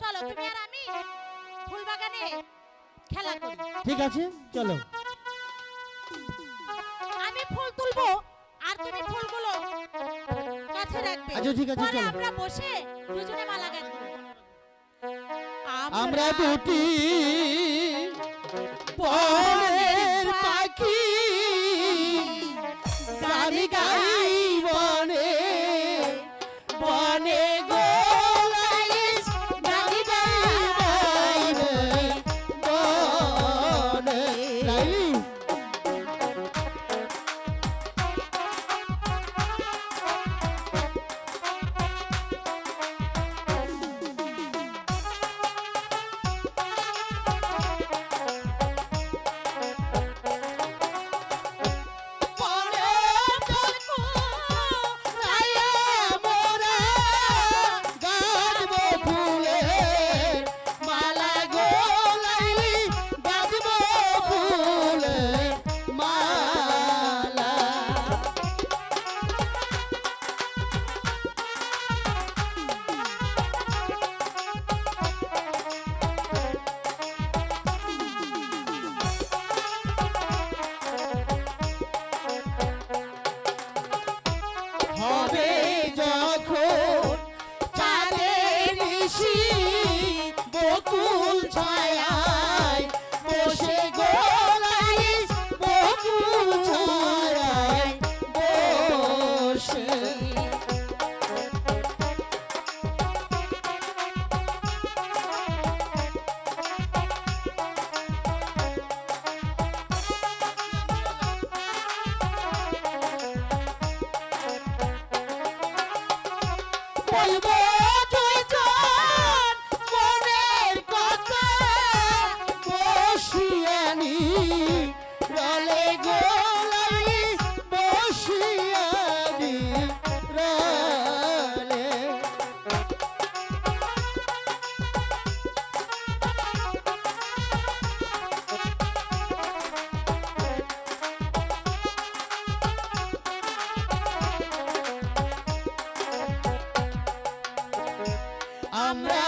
চলো তুমি আর আমি ফুল বাগানে খেলা করি। ঠিক আছে চলো। আমি ফুল তুলবো আর তুমি ফুলগুলো কাছে রাখবে। আচ্ছা ঠিক আছে চলো। আমরা বসে দুজনে মালা গান আমরা দুটি পরে 我一个。I'm not.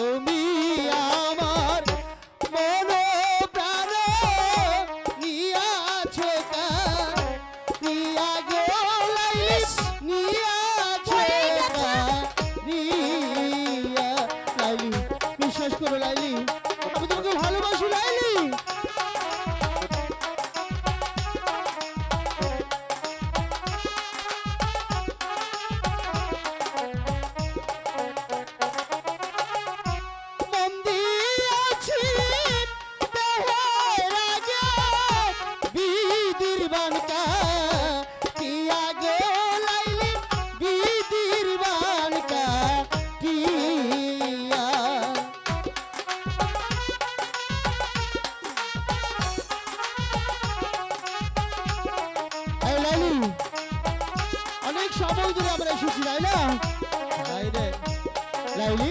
তুমি আমার মন প্রাণ নিয়াছো কা নিয়া গো নিয়া লাইলা তাই না? লাইলি?